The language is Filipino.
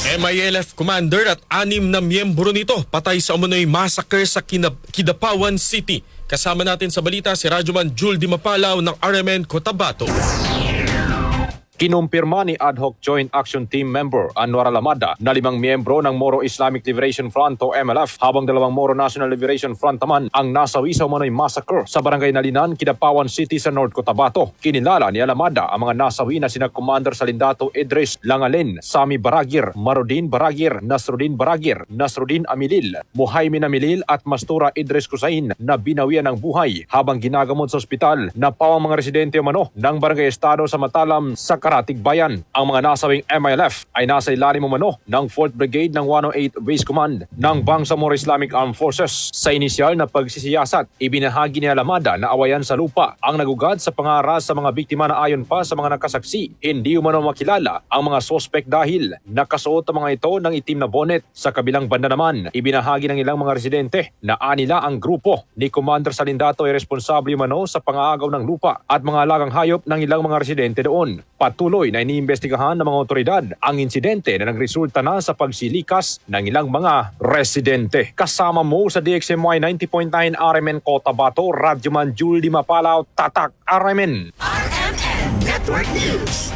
MILF commander at anim na miyembro nito patay sa umunoy massacre sa Kinab- Kidapawan City. Kasama natin sa balita si Radyoman Jul Di Mapalaw ng RMN Cotabato. Kinumpirma ni Ad hoc Joint Action Team member Anwar Alamada na limang miyembro ng Moro Islamic Liberation Front o MLF habang dalawang Moro National Liberation Front naman ang nasawi sa umano'y massacre sa barangay Nalinan, Kidapawan City sa North Cotabato. Kinilala ni Alamada ang mga nasawi na sina Commander Salindato Idris Langalin, Sami Baragir, Marudin Baragir, Nasrudin Baragir, Nasrudin Amilil, Muhaymin Amilil at Mastura Idris Kusain na binawian ng buhay habang ginagamot sa ospital na pawang mga residente umano ng Barangay Estado sa Matalam sa Karatig Bayan. Ang mga nasawing MILF ay nasa ilalim umano ng 4th Brigade ng 108 Base Command ng Bangsamoro Islamic Armed Forces. Sa inisyal na pagsisiyasat, ibinahagi ni Alamada na awayan sa lupa ang nagugad sa pangaras sa mga biktima na ayon pa sa mga nakasaksi. Hindi umano makilala ang mga sospek dahil nakasuot ang mga ito ng itim na bonnet. Sa kabilang banda naman, ibinahagi ng ilang mga residente na anila ang grupo ni Commander Salindato ay responsable umano sa pangaagaw ng lupa at mga alagang hayop ng ilang mga residente doon. Patuloy na iniimbestigahan ng mga otoridad ang insidente na nagresulta na sa pagsilikas ng ilang mga residente. Kasama mo sa DXMY 90.9 RMN Cotabato, Radyoman Jul Di Mapalaw, Tatak RMN. RMN Network News.